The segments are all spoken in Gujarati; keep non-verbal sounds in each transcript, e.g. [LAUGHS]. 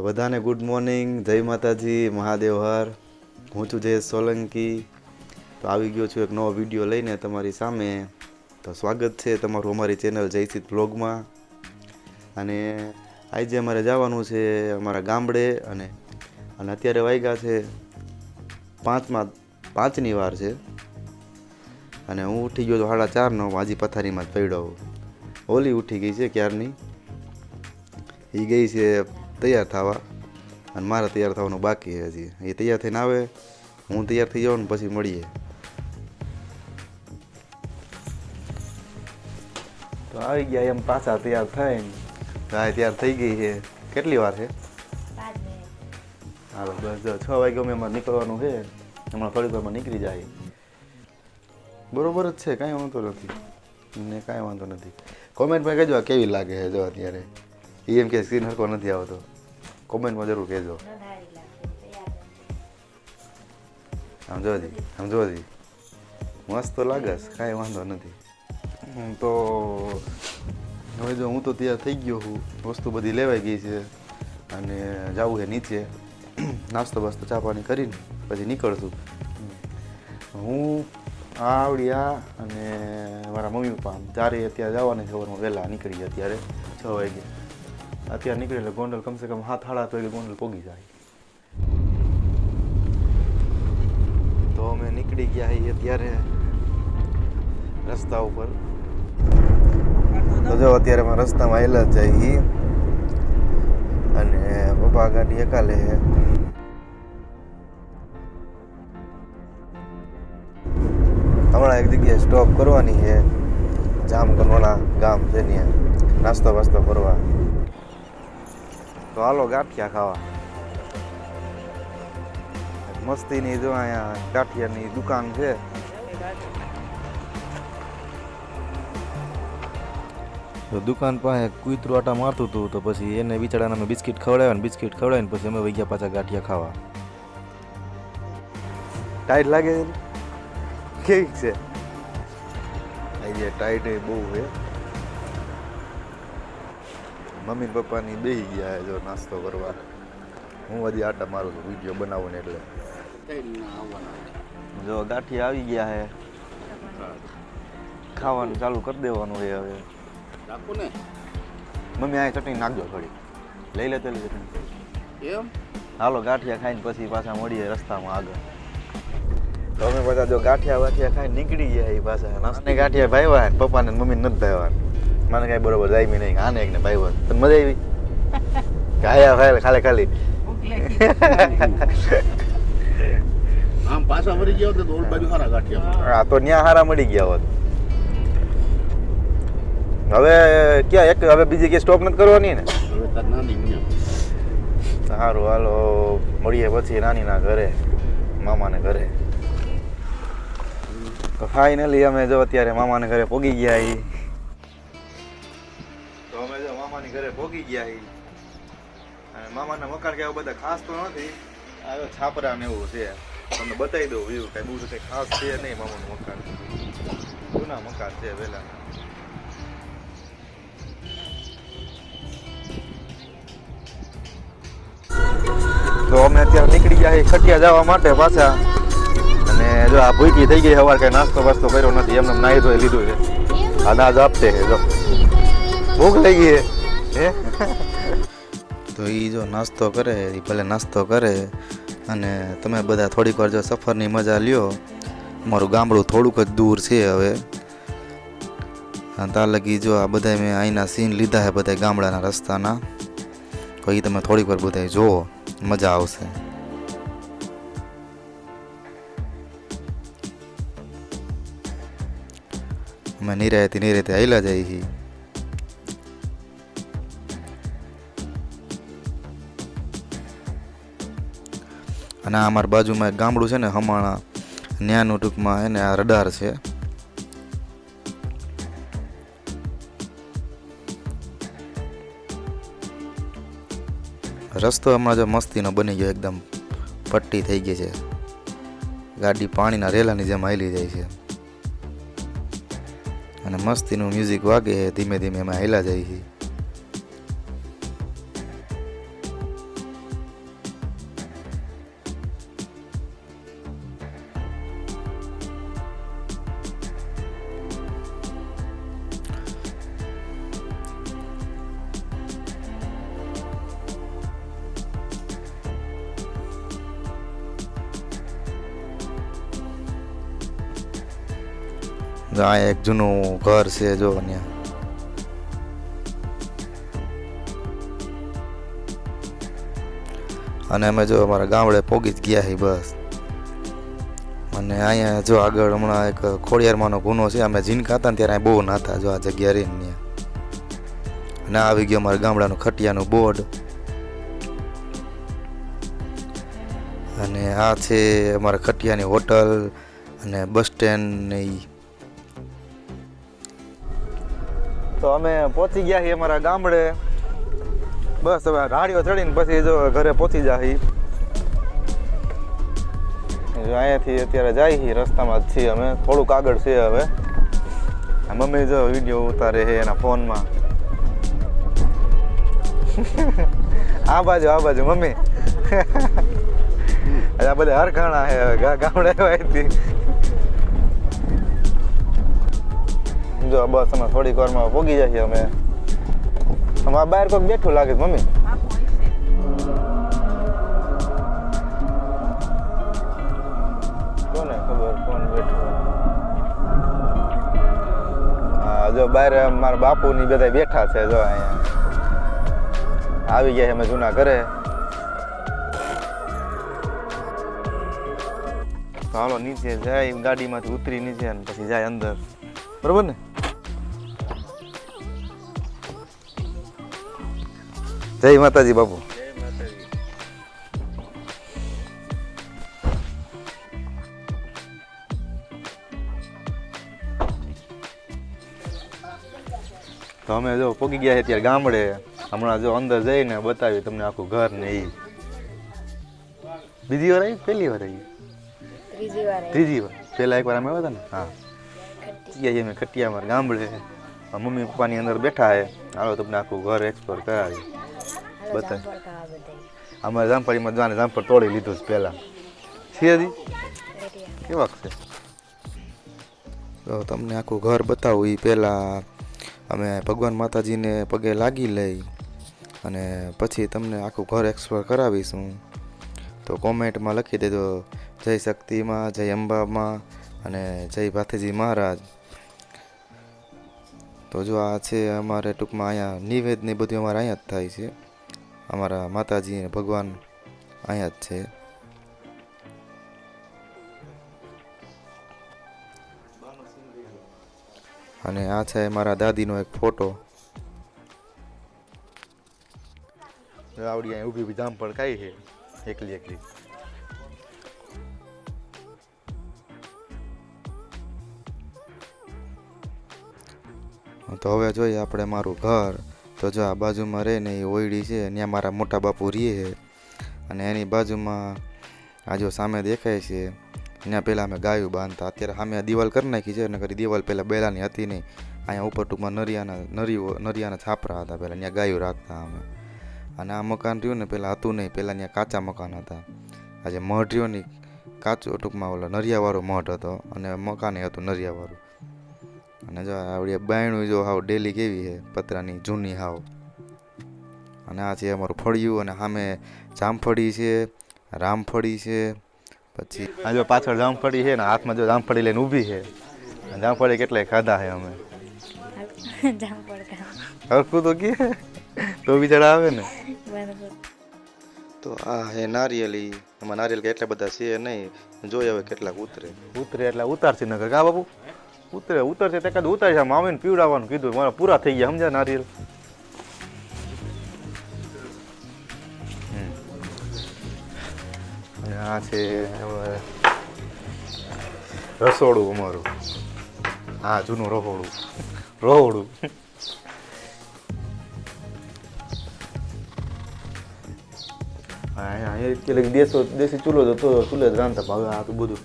તો બધાને ગુડ મોર્નિંગ જય માતાજી, મહાદેવ હર. હું છું જય સોલંકી. તો આવી ગયો છું એક નવો વીડિયો લઈને તમારી સામે. તો સ્વાગત છે તમારું અમારી ચેનલ જયસિત બ્લોગમાં અને આજે અમારે જવાનું છે અમારા ગામડે અને અને અત્યારે વાગ્યા છે પાંચમાં, પાંચની વાર છે. અને હું ઉઠી ગયો તો સાડા ચારનો હાજી પથારીમાં જ પડ્યો ઓલી ઉઠી ગઈ છે ક્યારની? એ ગઈ છે તૈયાર થવા અને મારે તૈયાર થવાનું બાકી છે હજી. એ તૈયાર થઈને આવે હું તૈયાર થઈ જાઉં ને પછી મળીએ. તો આવી ગયા એમ પાછા તૈયાર થાય હા તૈયાર થઈ ગઈ છે. કેટલી વાર છે? હાલો બસ જો છ વાગે અમે અમારે નીકળવાનું છે. હમણાં થોડીક વારમાં નીકળી જાય. બરોબર જ છે કાંઈ વાંધો નથી. ને કાંઈ વાંધો નથી. કોમેન્ટમાં કહેજો કેવી લાગે છે જો અત્યારે. એ એમ કે સ્ક્રીન હરકો નથી આવતો. કોમેન્ટમાં જરૂર કહેજો સમજો જો સમજો જો મસ્ત તો લાગે છે કાંઈ વાંધો નથી હું તો હવે જો હું તો તૈયાર થઈ ગયો છું વસ્તુ બધી લેવાઈ ગઈ છે અને જવું છે નીચે નાસ્તો બાસ્તો ચા પાણી કરીને પછી નીકળશું હું આ આવડી આ અને મારા મમ્મી પપ્પા ચારે અત્યારે જવાની ખબરમાં વહેલા નીકળી ગયા અત્યારે છ વાગે અત્યારે નીકળે એટલે ગોંડલ કમસે કમ હાથ હાડા તો એટલે ગોંડલ પોગી જાય. તો અમે નીકળી ગયા છીએ અત્યારે રસ્તા ઉપર. તો જો અત્યારે અમે રસ્તામાં આવેલા જ જાય છીએ. અને પપ્પા ગાડી એકાલે હમણાં એક જગ્યાએ સ્ટોપ કરવાની છે. જામ કરવાના ગામ છે ત્યાં. નાસ્તો વાસ્તો કરવા. તો હાલો ગાંઠિયા ખાવા. મસ્તીની જો અહીંયા ગાંઠિયાની દુકાન છે. તો દુકાન પાસે કૂતરું આટા મારતું હતું તો પછી એને બિચારાને અમે બિસ્કિટ ખવડાવ્યા ને બિસ્કિટ ખવડાવીને પછી અમે વહી ગયા પાછા ગાંઠિયા ખાવા. ટાઈટ લાગે છે? કેવી છે? અહીંયા ટાઈટ એ બહુ છે. મમ્મી પપ્પાની બેસી ગયા જો નાસ્તો કરવા. હું હજી આટા મારું છું વીડિયો બનાવું ને એટલે. જો ગાંઠિયા આવી ગયા હે ખાવાનું ચાલુ કરી દેવાનું હોય હવે. રાખો ને? મમ્મી આ ચટણી નાખજો થોડી લઈ લે તેલી ચટણી. એમ? હાલો ગાંઠિયા ખાઈને પછી પાછા મળીએ રસ્તામાં આગળ. તો અમે બધા જો ગાંઠિયા વાઠિયા ખાઈને નીકળી ગયા એ પાછા. નાસ્તે ગાંઠિયા ભાઈવા ને પપ્પાને મમ્મી મમ્મીને નથી ભાઈવા મને કાંઈ બરોબર જાય નહીં. આને એક ને હોય. તને મજા આવી? [LAUGHS] ગાયા ખાય ખાલી ખાલી [LAUGHS] આમ પાછા વળી ગયા હોત તો ઓલ બાજુ હારા ગાંઠિયા હા તો ન્યા હારા મળી ગયા હોત. હવે ક્યાં એક હવે બીજી કે સ્ટોપ નથી કરવાની ને? હવે તાર નાની સારું હાલો મળીએ પછી નાનીના ઘરે મામાને ઘરે. તો ફાઇનલી અમે જો અત્યારે મામાને ઘરે પોગી ગયા જો મામાની ઘરે ભોગી ગયા હી અને મામાના મકાન કે બધા ખાસ તો નથી. આ છાપરા ને એવું છે. તમને બતાવી દઉં એવું કઈ બહુ કઈ ખાસ છે નહીં મામાનું મકાન જૂના મકાન છે પહેલા તો અમે અત્યારે નીકળી ગયા ખટિયા જવા માટે પાછા. અને જો આ ભૂકી થઈ ગઈ સવાર કઈ નાસ્તો વાસ્તો કર્યો નથી. એમને નાહી ધોઈ લીધું છે. આપતે છે, જો. ભૂખ લઈ ગઈ તો એ જો નાસ્તો કરે એ ભલે નાસ્તો કરે, અને તમે બધા થોડીક વાર જો સફરની મજા લ્યો. મારું ગામડું થોડુંક જ દૂર છે હવે. ત્યાં લગી જો આ બધા મેં અહીંના સીન લીધા છે બધા ગામડાના રસ્તાના. તો એ તમે થોડીક વાર બધા જુઓ મજા આવશે. અમે નિરાયતી નિરાયતી આવેલા જઈએ છીએ. અને આ અમારા બાજુમાં એક ગામડું છે ને, હમાણા ન્યાનું ટૂંકમાં એને આ રડાર છે. રસ્તો હમણાં જો મસ્તીનો બની ગયો, એકદમ પટ્ટી થઈ ગઈ છે. ગાડી પાણીના રેલાની જેમ હાલી જાય છે. અને મસ્તીનું મ્યુઝિક વાગે, ધીમે ધીમે એમાં હેલા જાય છે. આ એક જૂનું ઘર છે જો ત્યાં. અને અમે જો અમારા ગામડે પોગી જ ગયા છીએ બસ. અને અહીંયા જો આગળ હમણાં એક ખોડિયારમાંનો ગુનો છે, અમે જીન ખાતા ત્યારે અહીં બહુ નાતા જો આ જગ્યા રહીને ત્યાં. અને આવી ગયો અમારા ગામડાનું ખટિયાનું બોર્ડ. અને આ છે અમારા ખટિયાની હોટલ અને બસ સ્ટેન્ડ તો અમે પહોંચી ગયા છીએ અમારા ગામડે. બસ હવે રાડીઓ ચડીને પછી જો ઘરે પહોંચી જાય અહીંયાથી અત્યારે જાય છીએ રસ્તામાં જ છીએ અમે. થોડુંક આગળ છે હવે. મમ્મી જો વીડિયો ઉતારે છે એના ફોનમાં. [LAUGHS] આ બાજુ આ બાજુ, મમ્મી. [LAUGHS] આ બધા હરખાણા છે ગામડે જો બસ અમે થોડીક વારમાં પોગી જઈએ અમે. અમારા બહાર કોઈક બેઠું લાગે મમ્મી. કોને ખબર કોણ બેઠું? હા જો બહાર મારા બાપુ ની બધા બેઠા છે જો અહીંયા. આવી ગયા અમે જૂના ઘરે. ચાલો નીચે જાય, ગાડીમાંથી ઉતરી નીચે અને પછી જાય અંદર. બરોબર ને? જય માતાજી બાપુ. તો અમે જો પોગી ગયા છે ત્યારે ગામડે. હમણાં જો અંદર જઈને બતાવી તમને આખું ઘર ને એ બીજી વાર આવી? પહેલી વાર આવી? ત્રીજી વાર પહેલા એકવાર અમે આવ્યા હતા ને? હા. ગયા છીએ અમે ખટિયા મારા ગામડે. મમ્મી પપ્પાની અંદર બેઠા છે. હાલો તમને આખું ઘર એક્સપ્લોર કરાવી બતાય. અમારે જામફળીમાં જવાને જામફળ તોડી લીધું છે પહેલાં. સિયાજી. કેવાક છે? તો તમને આખું ઘર બતાવું એ પહેલાં અમે ભગવાન માતાજીને પગે લાગી લઈ અને પછી તમને આખું ઘર એક્સપ્લોર કરાવીશું. તો કોમેન્ટમાં લખી દેજો જય શક્તિમાં જય અંબામાં અને જય ભાથેજી મહારાજ. તો જો આ છે અમારે ટૂંકમાં અહીંયા નિવેદ ને બધું અમારે અહીંયા જ થાય છે. અમારા માતાજી અને ભગવાન અહીંયા જ છે. અને આ છે મારા દાદીનો એક ફોટો. આવડી અહીં ઊભી ઊભી પણ ખાઈ છે? એકલી એકલી. તો હવે જોઈએ આપણે મારું ઘર. તો જો આ બાજુમાં રહે ને એ ઓયડી છે ત્યાં મારા મોટા બાપુ રહે છે. અને એની બાજુમાં આ જો સામે દેખાય છે ત્યાં પહેલાં અમે ગાયું બાંધતા. અત્યારે સામે દિવાલ કરી નાખી છે અને કરી દિવાલ પહેલાં બેલાની હતી નહીં અહીંયા ઉપર ટૂંકમાં નરિયાના, નરીઓ, નરિયાના છાપરા હતા પહેલાં ત્યાં ગાયું રાખતા અમે. અને આ મકાન રહ્યું ને પહેલાં હતું નહીં પહેલાં ત્યાં કાચા મકાન હતા. આજે મઢ રહ્યો ને કાચો ટૂંકમાં ઓલો નરિયાવાળો મઢ હતો, અને મકાને હતું નરિયાવાળું. અને જો આવડી બાયણું જો હાવ ડેલી કેવી છે પતરાની જૂની હાવ. અને આ છે અમારું ફળિયું અને સામે જામફળી છે રામફળી છે પછી આ જો પાછળ જામફળી છે ને હાથમાં જો જામફળી લઈને ઊભી છે. જામફળી કેટલાય ખાધા છે અમે. હરખું તો કે તો બિચારા આવે ને. તો આ હે નારિયેલી એમાં નારિયેલ કે એટલા બધા છે નહીં જોઈએ હવે કેટલાક ઉતરે. ઉતરે એટલે ઉતારશે નગર કા બાપુ? ઉતરે, ઉતરશે તે કદાચ ઉતારશે આમ આવીને પીવડાવવાનું કીધું. મારા પૂરા થઈ ગયા, સમજ્યા નારિયેલ? આ છે રસોડું અમારું. હા જૂનું રહોડું. રહોડું. દેશો દેશી ચૂલો જ હતો, ચૂલે જ રાંધતા હવે આ તો બધું.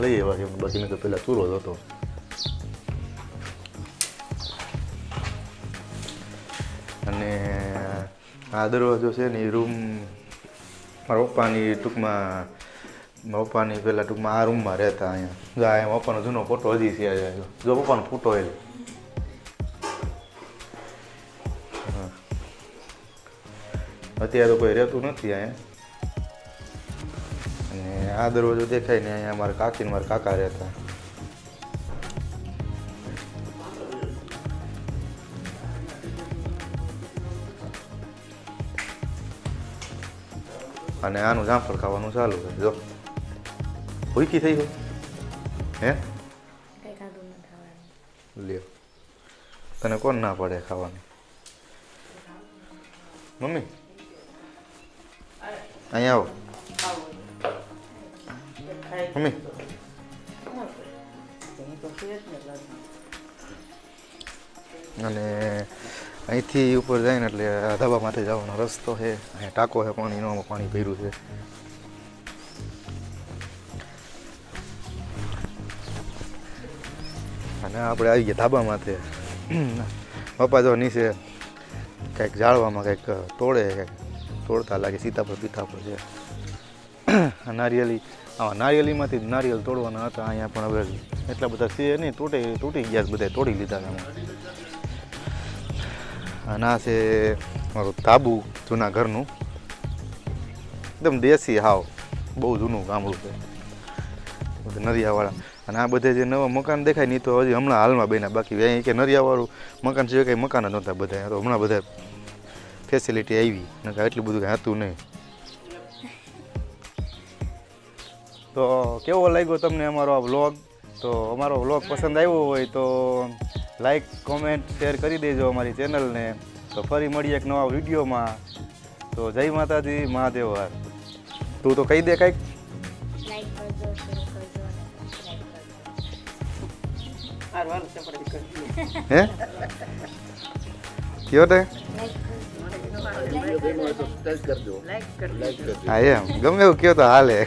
લઈ આવ્યા છે. બાકી મેં તો પહેલાં ચૂલો જ હતો. આ દરવાજો છે ને એ રૂમ મારા પપ્પાની ટૂંકમાં, મારા પપ્પાની પહેલાં ટૂંકમાં આ રૂમમાં રહેતા અહીંયા. જો આ પપ્પાનો જૂનો ફોટો હજી છે જો. પપ્પાનો ફોટો એ. અત્યારે તો કોઈ રહેતું નથી અહીંયા. અને આ દરવાજો દેખાય ને અહીંયા મારા કાકી ને મારા કાકા રહેતા. અને આનું જામફળ ખાવાનું ચાલુ છે જો ભૂખી થઈ હોય હે લ્યો તને કોણ ના પડે ખાવાનું મમ્મી અહીંયા આવો મમ્મી અને અહીંથી ઉપર જાય ને એટલે ધાબા માથે જવાનો રસ્તો છે. અહીંયા ટાંકો છે પાણીનો આમાં પાણી ભર્યું છે. અને આપણે આવી ગયા ધાબા માથે. પપ્પા જો નીચે કંઈક જાળવામાં કંઈક તોડે, કંઈક તોડતા લાગે, સીતાફળ, પીતાફળ છે. નારિયેલી આવા નારિયેલીમાંથી નારિયેલ તોડવાના હતા, અહીંયા પણ હવે એટલા બધા છે નહીં, તૂટે, તૂટી ગયા બધા તોડી લીધા આમાં. અને આ છે મારું તાબુ જૂના ઘરનું. એકદમ દેશી હાવ, બહુ જૂનું ગામડું છે. નરિયાવાળા. અને આ બધે જે નવા મકાન દેખાય ને તો હજી હમણાં હાલમાં બન્યા. બાકી અહીં કે નરિયાવાળું મકાન સિવાય કંઈ મકાન જ નહોતા બધા. તો હમણાં બધા ફેસિલિટી આવી. નકર એટલું બધું કંઈ હતું નહીં. તો કેવો લાગ્યો તમને અમારો આ વ્લોગ તો અમારો વ્લોગ પસંદ આવ્યો હોય તો લાઈક કોમેન્ટ શેર કરી દેજો અમારી ચેનલને તો ફરી મળીએ એક નવા વિડીયોમાં. તો જય માતાજી મહાદેવ હર તું તો કહી દે કંઈક. લાઈક કરજો શેર કરજો અને સબસ્ક્રાઈબ કરજો. હે? કયો તે? હા એમ. ગમે એવું કયો તો હાલે.